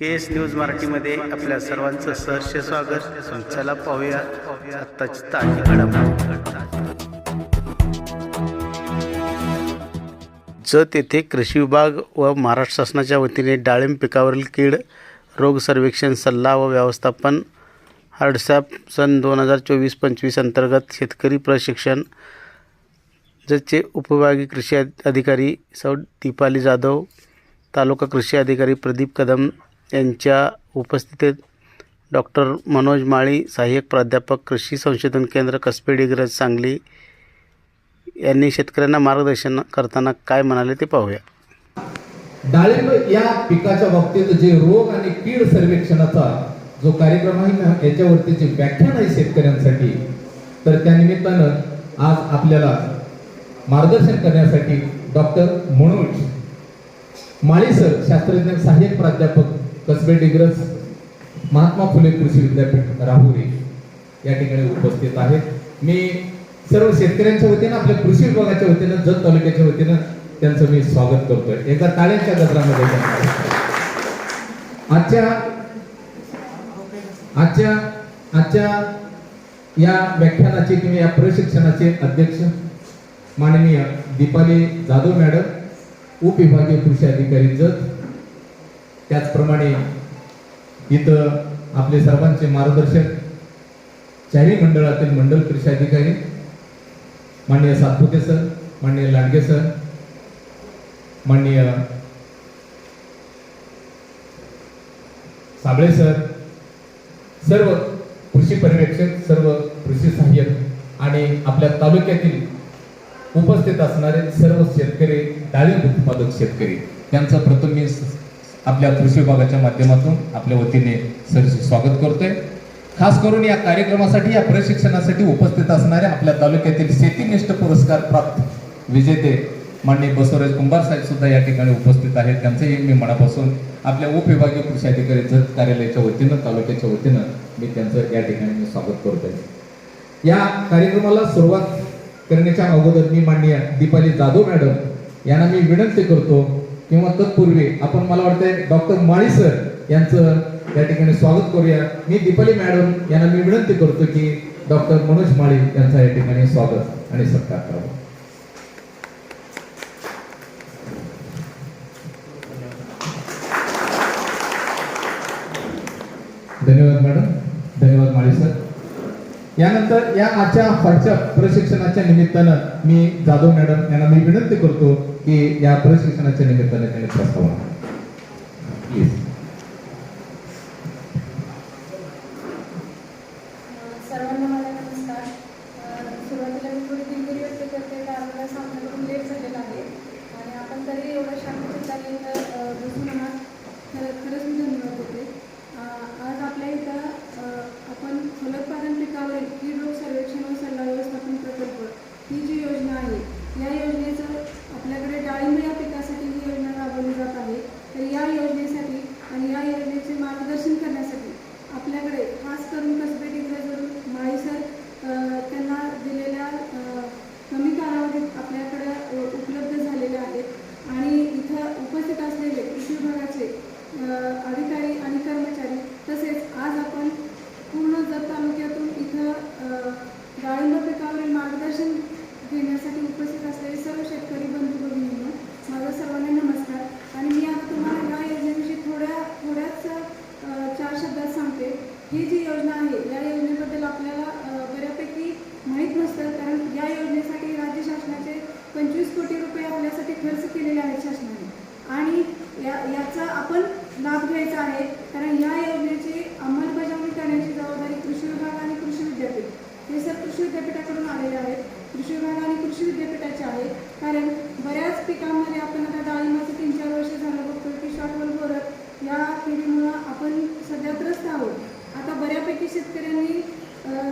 के S news मराठीमध्ये आपल्या सर्वांचं सहर्ष स्वागत. चला पाहूया आत्ताची ताजी घडामोडी. जत येथे कृषी विभाग व महाराष्ट्र शासनाच्या वतीने डाळिंब पिकावरील कीड रोग सर्वेक्षण सल्ला व व्यवस्थापन हार्डसॅप सन दोन हजार चोवीस पंचवीस अंतर्गत शेतकरी प्रशिक्षण जचे उपविभागीय कृषी अधिकारी सौ दीपाली जाधव तालुका कृषी अधिकारी प्रदीप कदम यांच्या उपस्थितीत डॉक्टर मनोज माळी सहाय्यक प्राध्यापक कृषी संशोधन केंद्र कसबे डिग्रज सांगली यांनी शेतकऱ्यांना मार्गदर्शन करताना काय म्हणाले ते पाहूया. डाळिंब या पिकाच्या बाबतीत जे रोग आणि कीड सर्वेक्षणाचा जो कार्यक्रम आहे ना याच्यावरती जे व्याख्यान आहे शेतकऱ्यांसाठी तर त्यानिमित्तानं आज आपल्याला मार्गदर्शन करण्यासाठी डॉक्टर मनोज माळी सर शास्त्रज्ञ सहाय्यक प्राध्यापक कसबे डिग्रज महात्मा फुले कृषी विद्यापीठ राहुरी या ठिकाणी उपस्थित आहेत. मी सर्व शेतकऱ्यांच्या वतीनं आपल्या कृषी विभागाच्या वतीनं जत तालुक्याच्या वतीनं त्यांचं मी स्वागत करतोय. एकदा टाळ्यांच्या गजरामध्ये आजच्या आजच्या आजच्या या व्याख्यानाचे किंवा या प्रशिक्षणाचे अध्यक्ष माननीय दीपाली जाधव मॅडम उपविभागीय कृषी अधिकारी जत त्याचप्रमाणे इथं आपले सर्वांचे मार्गदर्शक चारी मंडळातील मंडल कृषी अधिकारी माननीय सातपुते सर माननीय लांडगे सर माननीय साबळे सर सर्व कृषी पर्यवेक्षक सर्व कृषी सहाय्यक आणि आपल्या तालुक्यातील उपस्थित असणारे सर्व शेतकरी डाळिंब उत्पादक शेतकरी त्यांचा प्रथम मी आपल्या कृषी विभागाच्या माध्यमातून आपल्या वतीने सर स्वागत करतोय. खास करून या कार्यक्रमासाठी या प्रशिक्षणासाठी उपस्थित असणाऱ्या आपल्या तालुक्यातील शेतीनिष्ठ पुरस्कार प्राप्त विजेते माननीय बसवराज कुंभार साहेब सुद्धा या ठिकाणी उपस्थित आहेत. त्यांचंही मी मनापासून आपल्या उपविभागीय कृषी अधिकारी जत कार्यालयाच्या वतीनं तालुक्याच्या वतीनं मी त्यांचं या ठिकाणी मी स्वागत करतोय. या कार्यक्रमाला सुरुवात करण्याच्या अगोदर मी माननीय दीपाली जाधव मॅडम यांना मी विनंती करतो किंवा तत्पूर्वी आपण मला वाटतंय डॉक्टर माळी सर यांचं या ठिकाणी स्वागत करूया. मी दीपाली मॅडम यांना मी विनंती करतो की डॉक्टर मनोज माळी यांचा या ठिकाणी स्वागत आणि सत्कार करावा. धन्यवाद मॅडम. धन्यवाद माळी सर. यानंतर या आजच्या पुढच्या प्रशिक्षणाच्या निमित्तानं मी जाधव मॅडम यांना मी विनंती करतो की या प्रशिक्षणाच्या निमित्तानं त्यांनी प्रस्तावना प्लीज सर्वांना माझा नमस्कार अ, सुरुवातीला मी थोडी दिलगिरी व्यक्त करते कारण मला सामना करून लेट झालेला आहे आणि आपण तरी एवढ्या शांतचित्ताने इथं अ, बसून आहात खरं खरंच मी धन्यवाद देते अ, आज आपल्या इथं अ, आपण फलोत्पादन पिकावरील कीड रोग सर्वेक्षण व सल्ला व्यवस्थापन प्रकल्प ही जी योजना आहे या योजनेचं आपल्याकडे डाळिंब या पिकासाठी ही योजना राबवली जात आहे तर या योजनेसाठी आणि या योजनेचे मार्गदर्शन करण्यासाठी आपल्याकडे खास करून कसबे डिग्रजवरून माळी सर अ, त्यांना दिलेल्या अ, कमी कालावधीत आपल्याकडे अ, उपलब्ध झालेले आहेत आणि इथं उपस्थित असलेले कृषी विभागाचे अ, अधिकारी आणि कर्मचारी तसेच आज आपण पूर्ण जत तालुक्यातून इथं अ, डाळिंब पिकावरील मार्गदर्शन घेण्यासाठी उपस्थित असलेले सर्व शेतकरी बंधू भगिनींनो माझा सर्वांना नमस्कार आणि मी आता तुम्हाला या योजनेविषयी थोड्या थोड्याच अ, चार शब्दात सांगते ही जी योजना आहे या योजनेबद्दल आपल्याला अ, बऱ्यापैकी माहीत नसतं कारण या योजनेसाठी राज्य शासनाचे पंचवीस कोटी रुपये आपल्यासाठी खर्च केलेले आहेत शासनाने आणि या याचा आपण लाभ घ्यायचा आहे कारण या योजनेची अंमलबजावणी करण्याची जबाबदारी कृषी विभाग आणि कृषी विद्यापीठ हे सर कृषी विद्यापीठाकडून आलेले आहेत कृषी विभाग आणि कृषी विद्यापीठाचे आहे कारण बऱ्याच पिकांमध्ये आपण आता डाळिंबाचं तीन चार वर्ष झालं बघतो की शॉर्टवल पिढीमुळं आपण सध्या त्रस्त आहोत. आता बऱ्यापैकी शेतकऱ्यांनी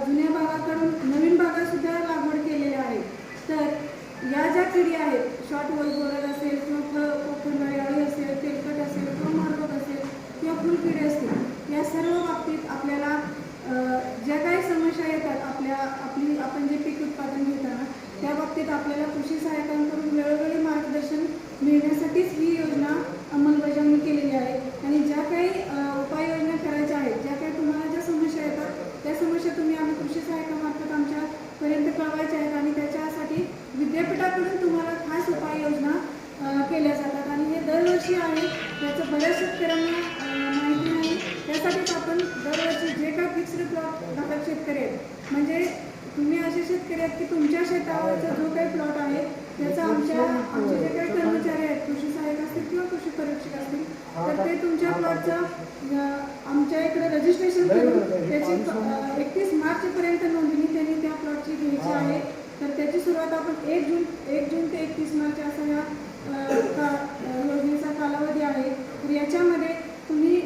जुन्या भागाकडून नवीन भागासुद्धा लागवड केलेल्या आहे. तर या ज्या किडी आहेत शॉर्ट वल बोरर असेल किंवा फ- असेल तेलकट असेल किंवा मारबक असेल किंवा फुलकिडे असतील या सर्व बाबतीत आपल्याला ज्या काही समस्या येतात आपल्या आपली आपण जे पीक उत्पादन घेताना त्या बाबतीत आपल्याला कृषी सहाय्यकांकडून वेळोवेळी मार्गदर्शन मिळण्यासाठीच ही योजना अंमलबजावणी केलेली आहे. आणि ज्या काही उपाययोजना करायच्या आहेत ज्या त्याची सुरुवात आपण एक जून एक जून ते एकतीस मार्च असा या का योजनेचा कालावधी आहे. तर याच्यामध्ये तुम्ही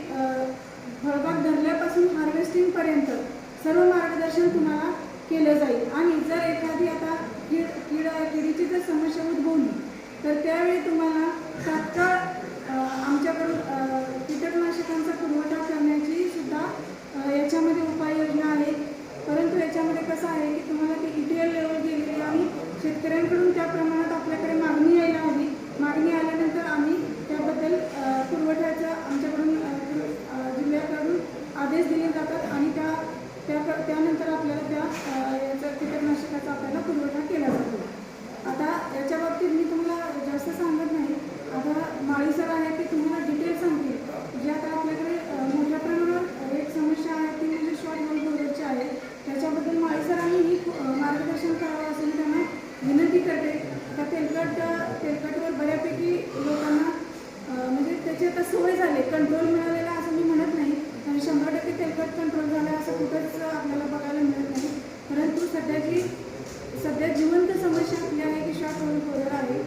फळबाग धरल्यापासून हार्वेस्टिंगपर्यंत सर्व मार्गदर्शन तुम्हाला केलं जाईल. आणि जर एखादी आता कीड कीड किडीची जर समस्या उद्भवली तर त्यावेळी तुम्हाला तात्काळ आमच्याकडून कीटकनाशकांचा पुरवठा करण्याची सुद्धा याच्यामध्ये उपाययोजना आहे. परंतु याच्यामध्ये कसं आहे की तुम्हाला ते ई टी एल लेवल गेलेली शेतकऱ्यांकडून त्या प्रमाणात आपल्याकडे मागणी आल्यानंतर आम्ही त्याबद्दल अ, पुरवठ्याचा आमच्याकडून अ, अ, जिल्ह्याकडून आदेश दिले जातात आणि त्या त्या त्यानंतर आपल्याला त्या अ, याचा कीटकनाशकाचा आपल्याला पुरवठा केला जातो आता याच्या बाबतीत मी तुम्हाला जास्त सांगत नाही आता माळी सर आहे ते तुम्हाला डिटेल सांगतील जे आता आपल्याकडे अ, मोठ्या प्रमाणावर एक समस्या आहे ती म्हणजे शॉर्ट होल प्रोजेक्टची आहे त्याच्याबद्दल माळी सरांनी अ, मार्गदर्शन करावं असं मी त्यांना विनंती करते का तेलकट तेलकटवर बऱ्यापैकी लोकांना अ, म्हणजे त्याची आता सवय झाली कंट्रोल मिळालेला असं मी म्हणत नाही आणि शंभर टक्के तेलकट कंट्रोल झाला असं कुठंच आपल्याला बघायला मिळत नाही परंतु सध्याची सध्या जिवंत समस्या आपली आहे की शॉर्ट होल प्रोजेक्ट आहे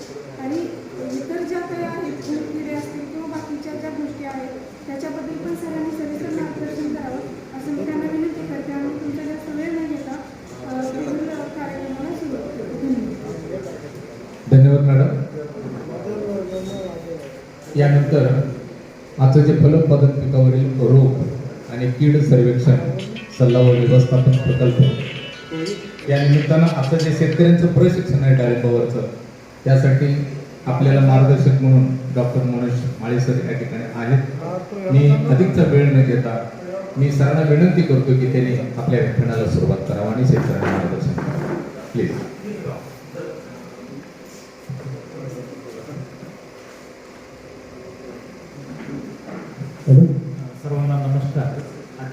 आणि इतर ज्या काही आहेत किडे असतील किंवा बाकीच्या ज्या गोष्टी आहेत त्याच्याबद्दल पण सरांनी सविस्तर मार्गदर्शन करावं असं मी त्यांना विनंती करते आणि तुमचा जास्त वेळ न घेता अ, पुढील कार्यक्रमाला सुरुवात करते धन्यवाद धन्यवाद मॅडम त्यानंतर आजचं जे फलोत्पादन पिकावरील रोग आणि कीड सर्वेक्षण सल्ला व व्यवस्थापन प्रकल्प या निमित्तानं आजचं जे शेतकऱ्यांचं प्रशिक्षण आहे डाळिंबावरचं त्यासाठी आपल्याला मार्गदर्शक म्हणून डॉक्टर मनोज माळेसर या ठिकाणी आहेत. मी अधिकचा वेळ न घेता मी सरांना विनंती करतो की त्यांनी आपल्या व्याख्यानाला सुरुवात करावं आणि शेतकऱ्यांना मार्गदर्शन प्लीज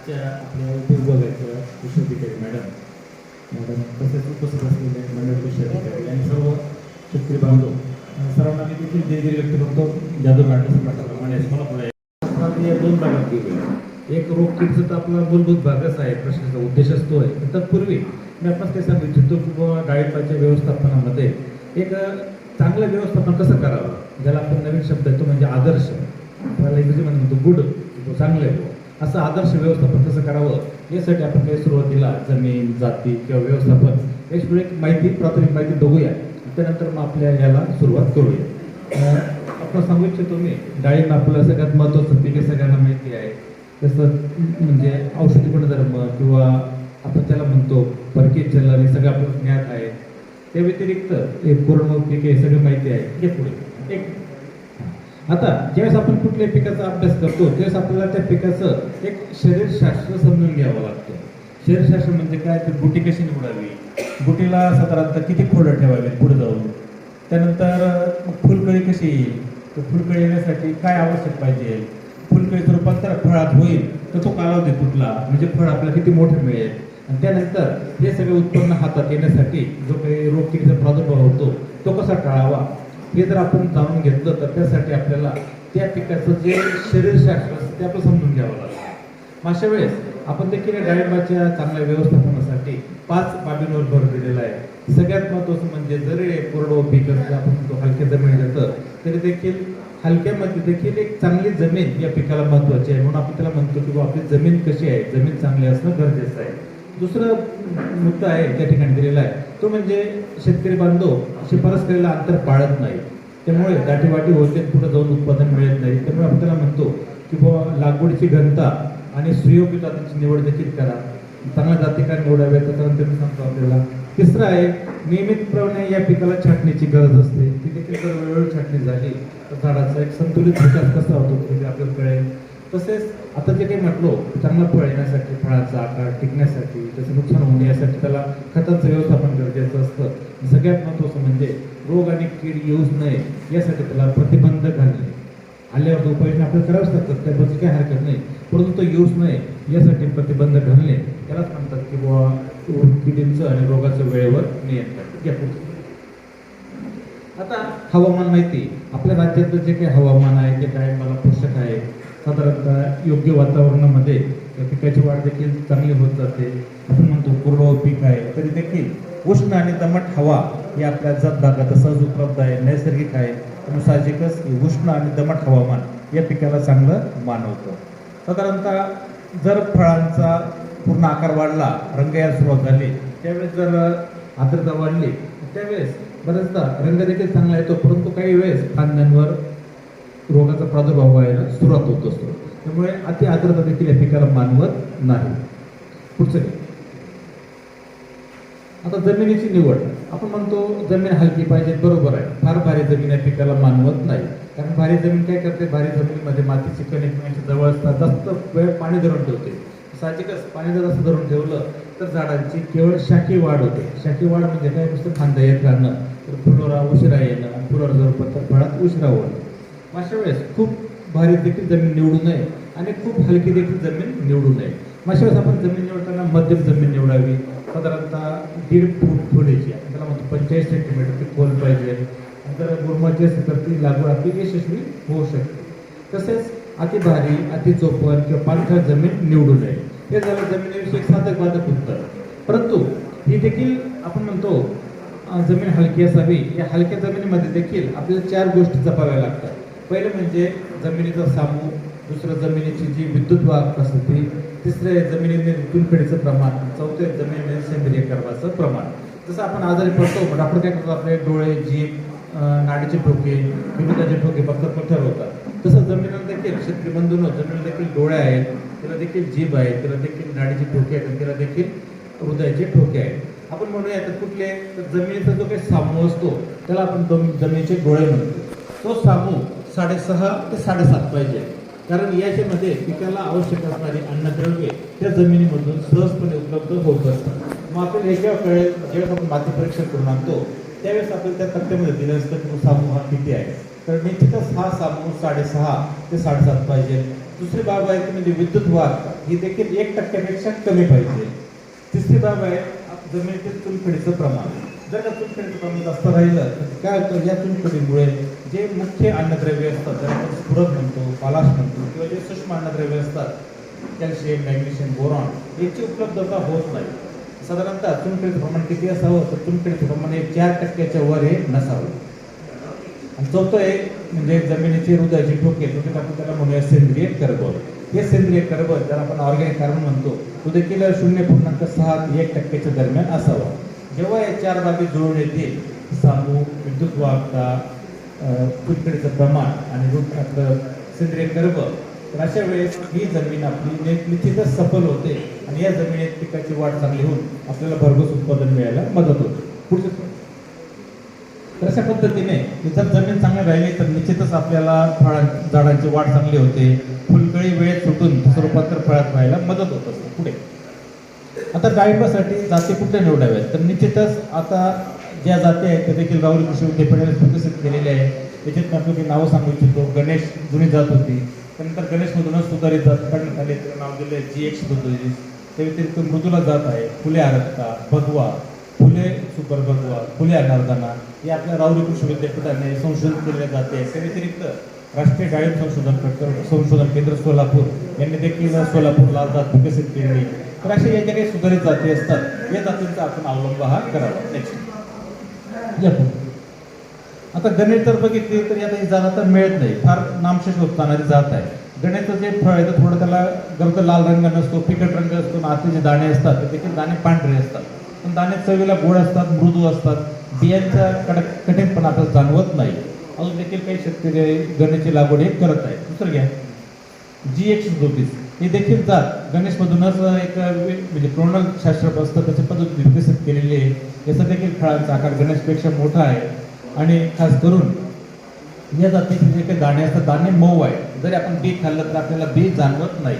आजच्या आपल्या उपविभागाच्या कृषी अधिकारी मॅडम मॅडम तसेच उपस्थित असलेले मंडळ कृषी अधिकारी आणि सर्व शेतकरी बांधव सर्वांना मी देखील दिलगिरी व्यक्त करतो. जाधव मॅडम म्हटल्याप्रमाणे मला पुढे या दोन भागात केले एक रोग कीडचा तर आपला मूलभूत भागच आहे प्रश्नाचा उद्देशच तो आहे. तत्पूर्वी मी आपण ते सांगू इच्छितो की बाबा डाळिंबाच्या व्यवस्थापनामध्ये एक चांगलं व्यवस्थापन कसं करावं? ज्याला आपण नवीन शब्द येतो म्हणजे आदर्श. आपल्याला इंग्रजीमध्ये म्हणतो गुड चांगलं आहे असं आदर्श व्यवस्थापन कसं करावं यासाठी आपण काही सुरुवातीला जमीन जाती किंवा व्यवस्थापन याची एक माहिती प्राथमिक माहिती बघूया. त्यानंतर मग आपल्या याला सुरुवात करूया. आपण सांगू इच्छितो मी डाळिंब आपलं सगळ्यात महत्त्वाचं पीक सगळ्यांना माहिती आहे. तसं म्हणजे औषधी गुणधर्म किंवा आपण त्याला म्हणतो परकीय चलन हे सगळं आपलं ज्ञात आहे. त्या व्यतिरिक्त एक कोरोना पीक हे सगळं माहिती आहे. हे पुढे एक आता ज्यावेळेस आपण कुठल्याही पिकाचा अभ्यास करतो त्यावेळेस आपल्याला त्या पिकाचं एक शरीरशास्त्र समजून घ्यावं लागतं. शरीरशास्त्र म्हणजे काय? तर बुटी कशी निवडावी? बुटीला साधारणतः किती खोडं ठेवावेत पुढे जाऊन? त्यानंतर फुलकळी कशी येईल? तर फुलकळी येण्यासाठी काय आवश्यक पाहिजे? फुलकळीचं रूपांतर फळात होईल तर तो कालावधी कुठला? म्हणजे फळ आपल्याला किती मोठं मिळेल? आणि त्यानंतर हे सगळे उत्पन्न हातात येण्यासाठी जो काही रोग किडीचा प्रादुर्भाव होतो तो कसा टाळावा? हे जर आपण जाणून घेतलं तर त्यासाठी आपल्याला त्या पिकाचं जे शरीरशास्त्र असतं ते आपलं समजून घ्यावं लागतं. मग अशा वेळेस आपण देखील या डाळिंबाच्या चांगल्या व्यवस्थापनासाठी पाच बाबींवर भर दिलेला आहे. सगळ्यात महत्त्वाचं म्हणजे जरी कोरडो पीक असं आपण म्हणतो हलक्या जमीन जातं तरी देखील हलक्यामध्ये देखील एक चांगली जमीन या पिकाला महत्त्वाची आहे. म्हणून आपण त्याला म्हणतो की आपली जमीन कशी आहे? जमीन चांगली असणं गरजेचं आहे. दुसरं मुद्दा आहे त्या ठिकाणी दिलेला आहे. तो म्हणजे शेतकरी बांधव शिफारस केलेला अंतर पाळत नाही त्यामुळे दाटीवाटी होते पुढे जाऊन उत्पादन मिळत नाही. त्यामुळे आपण त्याला म्हणतो की बुवा लागवडीची घनता आणि सुयोग्य जातीची निवड देखील करा. चांगल्या जाती काय निवडाव्या त्याच्यानंतर मी सांगतो आपल्याला. तिसरं आहे नियमितप्रमाणे या पिकाला छाटणीची गरज असते. ती देखील जर वेळोवेळी छाटणी झाली तर झाडाचा एक संतुलित विकास कसा होतो ते आपल्याला कळेल. तसेच आता जे काही म्हटलो चांगला फळ येण्यासाठी फळाचा आकार टिकण्यासाठी त्याचं नुकसान होऊ यासाठी त्याला खताचं व्यवस्थापन गरजेचं असतं. सगळ्यात महत्त्वाचं म्हणजे रोग आणि कीड येऊच नये यासाठी त्याला प्रतिबंध घालणे. आल्यावर उपाययोजना आपल्याला करावंच लागतात त्याबद्दल काही हरकत नाही. परंतु तो येऊच नये यासाठी प्रतिबंध घालणे त्यालाच म्हणतात की बुवा किडींचं आणि रोगाचं वेळेवर नियंत्रण. या आता हवामान माहिती. आपल्या राज्यातलं जे काही हवामान आहे ते काय मला पोषक आहे साधारणतः योग्य वातावरणामध्ये त्या पिकाची वाढ देखील चांगली होत जाते. आपण म्हणतो कोरडवाहू पीक आहे तरी देखील उष्ण आणि दमट हवा ही आपल्या जात भागात सहज उपलब्ध आहे नैसर्गिक आहे. त्यामुळे साहजिकच उष्ण आणि दमट हवामान या पिकाला चांगलं मानवतं. साधारणतः जर फळांचा पूर्ण आकार वाढला रंग यायला सुरुवात झाली त्यावेळेस जर आर्द्रता वाढली त्यावेळेस बरेचदा रंग देखील चांगला येतो परंतु काही वेळेस फांद्यांवर रोगाचा प्रादुर्भाव व्हायला सुरुवात होत असतो. त्यामुळे अति आर्द्रता देखील या पिकाला मानवत नाही. पुढचं आता जमिनीची निवड. आपण म्हणतो जमीन हलकी पाहिजे बरोबर आहे. फार भारी जमीन या पिकाला मानवत नाही. कारण भारी जमीन काय करते? भारी जमिनीमध्ये मातीची कण जवळ असतात जास्त वेळ पाणी धरून ठेवते. साहजिकच पाणी जर असं धरून ठेवलं तर झाडांची केवळ शाखी वाढ होते. शाखी वाढ म्हणजे काय? नुसतं फांद्या येत राहणं तर फुलोरा उशिरा येणं आणि फुलोरा जर फळात उशिरा होणं. अशा वेळेस खूप भारी देखील जमीन निवडू नये आणि खूप हलकी देखील जमीन निवडू नये. मागच्या वेळेस आपण जमीन निवडताना मध्यम जमीन निवडावी. साधारणतः दीड फूट खोलीची त्याला म्हणतो पंचेचाळीस सेंटीमीटर ती खोल पाहिजे. नंतर गुरमाची असेल तर ती लागवड आपली यशस्वी होऊ शकते. तसेच अति भारी अति चोपण किंवा पाणथळ जमीन निवडू नये. हे झालं जमिनीविषयी एक साधक बाधक उत्तर. परंतु ही देखील आपण म्हणतो जमीन हलकी असावी. या हलक्या जमिनीमध्ये देखील आपल्याला चार गोष्टी जपाव्या लागतात. पहिलं म्हणजे जमिनीचा सामू दुसरं जमिनीची जी विद्युत वाहक असते तिसरे जमिनीने चुनखडीचं प्रमाण चौथे जमिनीने सेंद्रिय कर्माचं प्रमाण. जसं आपण आजारी पडतो पण आपण काय करतो आपले डोळे जीभ नाडीचे ठोके विविधाचे ठोके फक्त पथ्थर होतात. तसं जमिनीला देखील शेतकरी बंधून जमिनीला देखील डोळे आहेत तिला देखील जीभ आहे तिला देखील नाडीचे ठोके आहेत आणि तिला देखील हृदयाचे ठोके आहेत. आपण म्हणूया तर कुठले? तर जमिनीचा जो काही सामू असतो त्याला आपण जमिनीचे डोळे म्हणतो. तो सामू साडेसहा ते साडेसात पाहिजे. कारण याच्यामध्ये पिकाला आवश्यक असणारी अन्नद्रव्ये त्या जमिनीमधून सहजपणे उपलब्ध होत असतात. मग आपल्याला हे जेव्हा कळेल ज्यावेळेस आपण माती परीक्षण करून आणतो त्यावेळेस आपण त्या तक्त्यामध्ये दिलं असतं की सामू हा किती आहे? तर निश्चितच हा सामू साडेसहा ते साडेसात पाहिजे. दुसरी बाब आहे ती म्हणजे विद्युत वाहक ही देखील एक टक्क्यापेक्षा कमी पाहिजे. तिसरी बाब आहे जमिनीतील चुनखडीचं प्रमाण. जर का चुनखडीचं प्रमाण जास्त राहिलं तर काय होतं या चुनखडीमुळे जे मुख्य अन्नद्रव्य असतात ज्याला आपण स्फुरद म्हणतो पालाश म्हणतो किंवा जे सूक्ष्म अन्नद्रव्य असतात कॅल्शियम मॅग्नेशियम बोरॉन याची उपलब्धता होत नाही. साधारणतः चुनखडीचं प्रमाण किती असावं तर चुनखडीचं प्रमाण हे चार टक्क्याच्या वर हे नसावं. आणि चौथं एक म्हणजे जमिनीची हृदयाची ठोके ठोके आपण त्याला म्हणूया सेंद्रिय कर्ब हे सेंद्रिय कर्ब ज्याला आपण ऑर्गॅनिक कार्बन म्हणतो तो देखील शून्य पूर्णांक सहा एक टक्क्याच्या दरम्यान असावा. जेव्हा या चार बाबी जुळून येतील सामू विद्युत वाहकता कुलकडीचं प्रमाण आणि रूप आपलं सेंद्रिय गर्भ तर अशा वेळेस ही जमीन आपली निश्चितच सफल होते आणि या जमिनीत पिकाची वाढ चांगली होऊन आपल्याला भरघोस उत्पादन मिळायला मदत होते. पुढचं तर अशा पद्धतीने जर जमीन चांगली राहिली तर निश्चितच आपल्याला फळां झाडांची वाढ चांगली होते. फुलकळी वेळेत सुटून रूपांतर फळात व्हायला मदत होत असते. पुढे. आता डाळिंबासाठी जाती कुठल्या निवडाव्यात? तर निश्चितच आता ज्या जाती आहेत त्या देखील राहुल कृषी विद्यापीठाने विकसित केलेल्या आहेत त्याच्यात आपण मी नावं सांगू इच्छितो. गणेश जुनी जात होती. त्यानंतर गणेशमधूनच सुधारित जात काढण्यात आले. त्याला नाव दिले जी एक्स दोतीस त्या व्यतिरिक्त मृदुला जात आहे. फुले आरक्ता भगवा फुले सुपर भगवा फुले अनारदाना हे आपल्या राहुरी कृषी विद्यापीठाने संशोधन केलेल्या जाते त्या व्यतिरिक्त राष्ट्रीय डाळिंब संशोधन संशोधन केंद्र सोलापूर. यांनी देखील सोलापूर लाल जात विकसित केली. तर अशा याच्या काही सुधारित जाती असतात या जातींचा आपण अवलंब हा करावा. नेक्स्ट या आता गणित तर बघितली तर यात ही जात आता मिळत नाही. फार नामशेष होत जाणारी जात आहे. गणितचं जे फळ आहे तर थोडं त्याला गर्द लाल रंग नसतो फिकट रंग असतो आतले जे दाणे असतात ते देखील दाणे पांढरे असतात. पण दाणे चवीला गोड असतात मृदू असतात. बियांचा कडक कठीणपणा आता जाणवत नाही. अजून देखील काही शेतकरी गणेशची लागवड हे करत आहेत. दुसरं घ्या. जी एकशे चौतीस ही देखील जात. गणेशमधूनच एक म्हणजे क्रोनल शास्त्र असतं त्याच्या पद्धती विकसित केलेली आहे. याचा देखील फळांचा आकार गणेशपेक्षा मोठा आहे. आणि खास करून या जातीचे जे काही दाणे असतात दाणे मऊ आहे जरी आपण बी खाल्लं तर आपल्याला बी जाणवत नाही.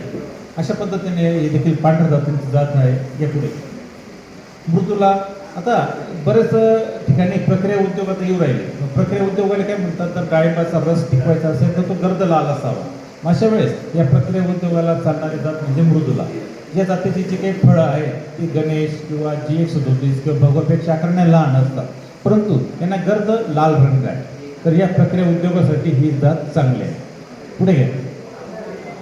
अशा पद्धतीने हे देखील पांढऱ्या जातींची जात आहे या पुढे मृदूला आता बरेच ठिकाणी प्रक्रिया उद्योग आता येऊ राहिले. प्रक्रिया उद्योगाला काय म्हणतात? तर डाळिंबाचा रस टिकवायचा असेल तर तो गर्द लाल असावा. अशा वेळेस या प्रक्रिया उद्योगाला चालणारी जात म्हणजे मृदुला. या जातीची जी काही फळं आहेत ती गणेश किंवा जी एक सदोतीस किंवा भगवपेक्षा आकारण्या लहान असतात. परंतु यांना गर्द लाल रंग आहे. तर या प्रक्रिया उद्योगासाठी ही जात चांगली आहे. पुढे घ्या.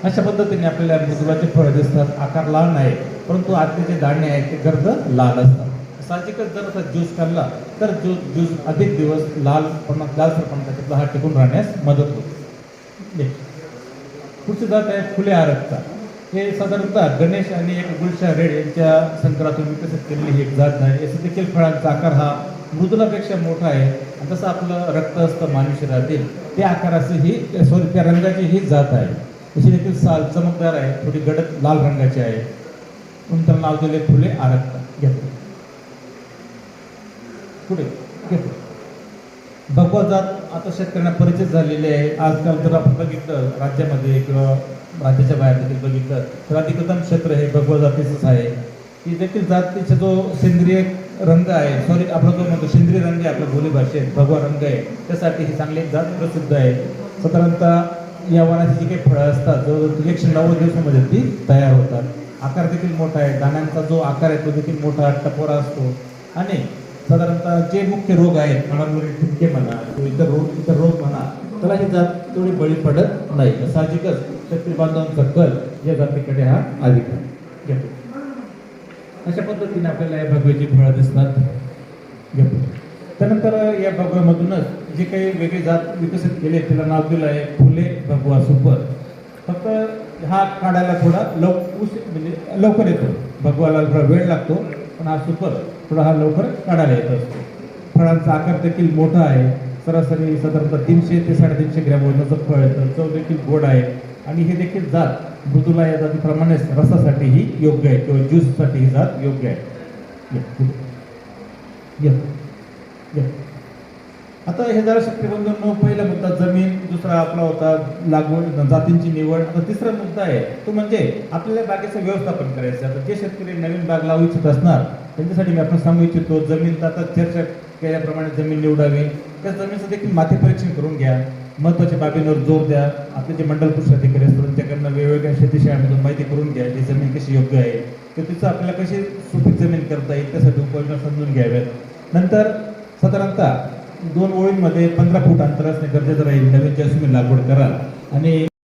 अशा पद्धतीने आपल्याला मृदुलाचे फळं दिसतात. आकार लहान आहे. परंतु आतले जे दाणे आहेत ते गर्द लाल असतात. साहजिकच जर असा ज्यूस खाल्ला तर ज्यूस ज्यूस अधिक दिवस लाल पण लालसरपणा त्याच्यातला हा टिकून राहण्यास मदत होते. पुढची जात आहे फुले आरगता. हे साधारणतः गणेश आणि एक गुलशा रेड यांच्या संकरातून विकसित केलेली ही एक जात आहे याचा देखील फळांचा आकार हा मृदुलापेक्षा मोठा आहे. आणि जसं आपलं रक्त असतं मानवी शरीरातील त्या आकाराची ही सॉरी त्या रंगाची ही जात आहे. तशी देखील साल चमकदार आहे थोडी गडद लाल रंगाची आहे. म्हणून त्याला नाव दिले फुले आरक्ता घेतो. पुढे घेतो. भगवा जात आता शेतकऱ्यांना परिचित झालेले आहे. आजकाल जर आपण बघितलं राज्यामध्ये किंवा राज्याच्या बाहेर देखील बघितलं तर अधिकतम क्षेत्र हे भगवा जातीचंच आहे. की देखील जातीचा जो सेंद्रिय रंग आहे सॉरी आपला जो म्हणतो सेंद्रिय रंग आहे आपल्या बोली भाषेत भगवा रंग आहे त्यासाठी ही चांगली जात प्रसिद्ध आहे. साधारणतः या वनाची जी काही फळं असतात जवळजवळ एकशे नव्वद दिवसामध्ये ती तयार होतात. आकार देखील मोठा आहे. दाण्यांचा जो आकार आहे तो देखील मोठा टपोरा असतो. आणि साधारणतः जे मुख्य रोग आहेत फळांवरील ठिपके म्हणा इतर रोग इतर रोग म्हणा त्याला ही जात तेवढी बळी पडत नाही. साहजिकच शेतकरी बांधवांचा कल या जातीकडे हा अधिक आहे. घेतो. अशा पद्धतीने आपल्याला या भगव्याची फळं दिसतात. त्यानंतर या भगव्यामधूनच जे काही वेगळी जात विकसित केले त्याला तिला नाव दिलं आहे फुले भगवा सुपर. फक्त हा काढायला थोडा लव उश म्हणजे लवकर येतो. भगवाला थोडा वेळ लागतो पण हा सुपर थोडा हा लवकर काढायला येत असतो. फळांचा आकार देखील मोठा आहे. सरासरी साधारणतः तीनशे ते साडेतीनशे ग्रॅम वजनाचं फळ येतं चव देखील गोड आहे. आणि हे देखील जात मृदुला या जातीप्रमाणेच रसासाठी ही योग्य आहे किंवा ज्यूससाठी ही जात योग्य आहे. ये, ये, ये. आता हे जरा शक्तिबंधन पहिला पहिलं दुसरा आपला होता लागवड जातींची निवड. आता तिसरा मुद्दा आहे तो म्हणजे आपल्याला बागेचं व्यवस्थापन करायचं आता जे शेतकरी नवीन बाग लावू इच्छित असणार त्यांच्यासाठी मी आपण सांगू इच्छितो जमीन तर आता चर्चा केल्याप्रमाणे जमीन निवडावी. त्या जमीनचं देखील माती परीक्षण करून घ्या. महत्त्वाच्या बाबींवर जोर द्या. आपले जे मंडल कृषी अधिकारी असतात त्यांच्याकडनं वेगवेगळ्या शेतीशाळांमधून माहिती करून घ्या जी जमीन कशी योग्य आहे. तर तिचं आपल्याला कशी सुपीक जमीन करता येईल त्यासाठी उपाययोजना समजून घ्याव्यात. नंतर साधारणतः दोन ओळींमध्ये पंधरा फूट अंतर असणे गरजेचं राहील. नवीन जसमीन लागवड कराल. आणि